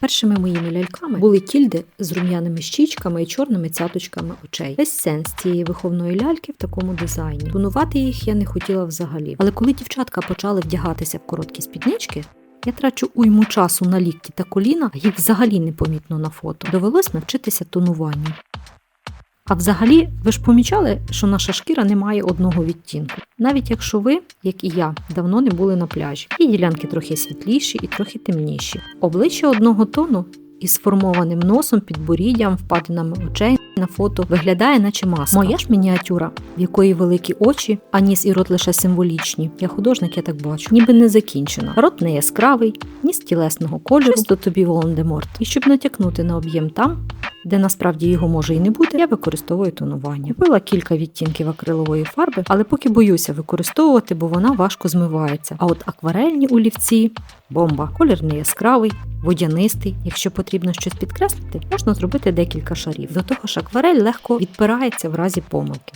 Першими моїми ляльками були тільди з рум'яними щічками і чорними цяточками очей. Весь сенс цієї виховної ляльки в такому дизайні. Тонувати їх я не хотіла взагалі. Але коли дівчатка почали вдягатися в короткі спіднички, я трачу уйму часу на лікті та коліна, їх взагалі не помітно на фото. Довелось навчитися тонуванню. А взагалі, ви ж помічали, що наша шкіра не має одного відтінку. Навіть якщо ви, як і я, давно не були на пляжі. І ділянки трохи світліші і трохи темніші. Обличчя одного тону із сформованим носом, підборіддям, впадинами очей на фото виглядає, наче маска. Моя ж мініатюра, в якої великі очі, а ніс і рот лише символічні. Я художник, я так бачу, ніби не закінчена. Рот не яскравий, ніс тілесного кольору, чисто тобі Волан-де-Морт. І щоб натякнути на об'єм там, де насправді його може і не бути, я використовую тонування. Купила кілька відтінків акрилової фарби, але поки боюся використовувати, бо вона важко змивається. А от акварельні олівці бомба. Колір не яскравий, водянистий. Якщо потрібно щось підкреслити, можна зробити декілька шарів. До того ж, акварель легко відпирається в разі помилки.